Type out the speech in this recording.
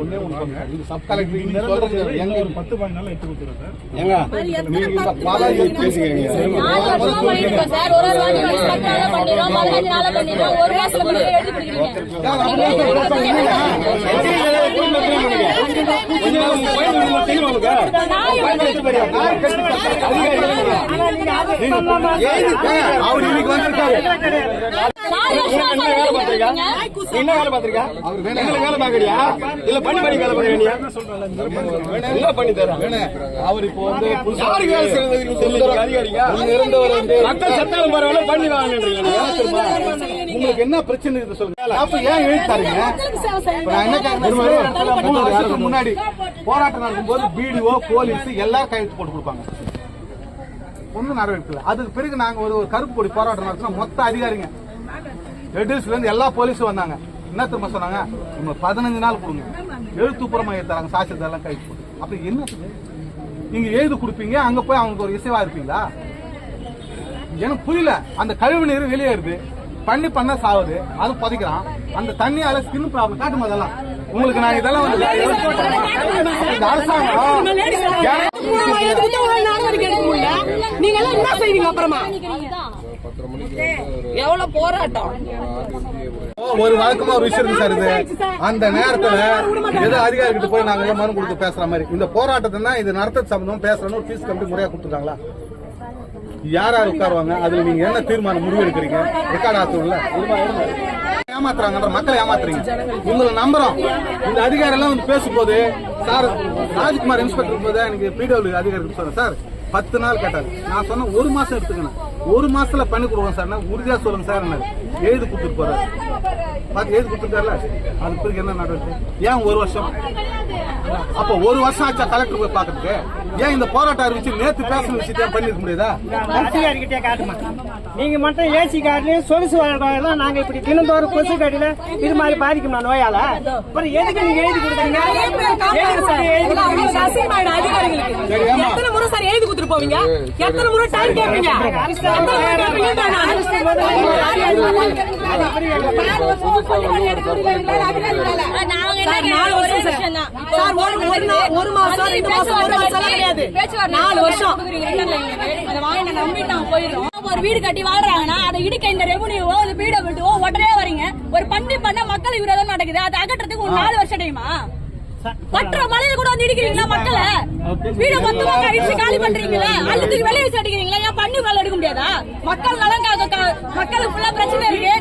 ஒண்ணு சொல்லுங்க. இது சப் கலெக்டர் நீங்க சொல்றது எங்க ஒரு பத்து பதினஞ்சு நாள் எடுத்து கொடுத்துறேன் சார் ஏங்க நீங்க பாலாஜி பேசுகிறீங்க சார் ஒரு ஒரு வாட்டி பண்ணிடுறோம் பதினஞ்சு நாளா பண்ணிடுறோம் ஒரு மாசத்துல பண்ணி எழுதி கொடுக்குறீங்க அவர் இன்னைக்கு வந்திருக்காரு என்ன வேலை பாத்திருக்கா என்ன வேலை பாக்குறியா இல்ல பண்ணி பண்ணி வேலை பாக்குறியா என்ன பண்ணி தரேன் அவர் இப்போ வந்து யாருக்கு வேலை செய்யறது? அதிகாரிங்க இருந்தவர் வந்து மக்கள் சத்தாலும் பரவாயில்ல பண்ணி வாங்கின்றீங்க உங்களுக்கு என்ன பிரச்சனை இருக்கு சொல்லுங்க அப்ப ஏன் கேட்கறேன் மூணு வருஷத்துக்கு முன்னாடி போராட்டம் நடக்கும்போது பிடிஓ போலீஸ் எல்லாரும் கையெழுத்து போட்டு கொடுப்பாங்க. ஒன்றும் நடவடிக்கை அதுக்கு பிறகு நாங்க ஒரு ஒரு கருப்பு கொடி போராட்டம் நடத்தினா மொத்த அதிகாரிங்க ரெட்டில்ஸ்ல இருந்து எல்லா போலீஸும் வந்தாங்க. என்ன திரும்ப சொன்னாங்க? நம்ம பதினஞ்சு நாள் கொடுங்க. எழுத்துப்புறமா தராங்க. சாட்சியத்தெல்லாம் கைது போட்டு. அப்படி என்ன நீங்க எழுதி கொடுப்பீங்க. அங்க போய் அவங்களுக்கு ஒரு இசைவா இருப்பீங்களா? எனக்கு புரியல. அந்த கழிவு நீர் வெளியேறுது. பண்ணி பண்ண சாவுது. அது புதைக்கிறான். அந்த தண்ணியால ஸ்கின் ப்ராப்ளம் காட்டும் அதெல்லாம். உங்களுக்கு நான் இதெல்லாம் வந்து இந்த அரசாங்கம். நீங்க எல்லாம் என்ன செய்வீங்க அப்புறமா? எவ்வளவு போராட்டம்? ஒரு வழக்கமா ஒரு விஷயம் சார் இது அந்த நேரத்துல ஏதோ அதிகாரிகிட்ட போய் நாங்க மனு கொடுத்து பேசுற மாதிரி. இந்த போராட்டத்தை தான் இது நடத்த சம்பந்தம் பேசுறோம்னு ஒரு ஃபீஸ் கம்பெனி முறையா கொடுத்துருக்காங்களா? யார் யார் உட்காருவாங்க? அதுல நீங்க என்ன தீர்மானம் முடிவு எடுக்கிறீங்க ரெக்கார்ட் ஆகும்ல ஏமாத்துறாங்க மக்களை ஏமாத்துறீங்க. உங்களை நம்புறோம். இந்த அதிகாரி எல்லாம் வந்து பேசும்போது சார் ராஜ்குமார் இன்ஸ்பெக்டர் போது எனக்கு பிடபிள்யூ அதிகாரி சொன்னேன் சார் பத்து நாள் கேட்டாரு. நான் சொன்னேன் ஒரு மாசம் எடுத்துக்கணும். ஒரு மாசத்துல பண்ணி கொடுவோம் சார். உறுதியா சொல்லுங்க சார் எழுதி கொடுத்துட்டு போறாரு. பார்த்து எழுதி கொடுத்துருக்காருல? அது பிறகு என்ன நடவடிக்கை ஏன் ஒரு வருஷம்? அப்ப ஒரு வருஷம் ஆச்சா கலெக்டர் போய் பாக்குறதுக்கு ஏன் இந்த போராட்டம் அறிவிச்சு நேத்து பேசுற விஷயத்தையும் பண்ணிருக்க முடியுதா? நீங்க மட்டும் ஏசி கார்டுலயும் சொகுசு வாழ்க்கையெல்லாம் நாங்க இப்படி தினந்தோறும் கொசு கடியில இது மாதிரி பாதிக்குமா நோயால அப்புறம் எதுக்கு நீங்க எழுதி கொடுக்குறீங்க எழுதி கொடுக்குறீங்க? அசிங்கமாயிடும் அதிகாரிகளுக்கு சரி, ஆமா. எத்தனை முறை சார் எழுதி கொடுத்துட்டு போவீங்க எத்தனை முறை டைம் கேட்பீங்க நாலு வருஷம் சார். ஒரு- மாசம், ரெண்டு மாசம், ஒரு மாசம் கிடையாது. நாலு வருஷம். ஒரு வீடு கட்டி வாழ்றாங்கன்னா அதை இடிக்க இந்த ரெவன்யூவோ இந்த வீடை விட்டுவோ உடனே வரீங்க ஒரு பண்ணி பண்ண மக்கள் விரோதம் நடக்குது அதை அகற்றதுக்கு ஒரு நாலு வருஷம் டைமா பற்ற மலையில கூட வந்து இடிக்கிறீங்களா மக்களை வீட மொத்தமா கழிச்சு காலி பண்றீங்களா அல்லதுக்கு வெளியே வச்சு அடிக்கிறீங்களா ஏன் பண்ணி மேல எடுக்க முடியாதா மக்கள் நலன் கா- கா- மக்களுக்கு ஃபுல்லா பிரச்சனை இருக்கு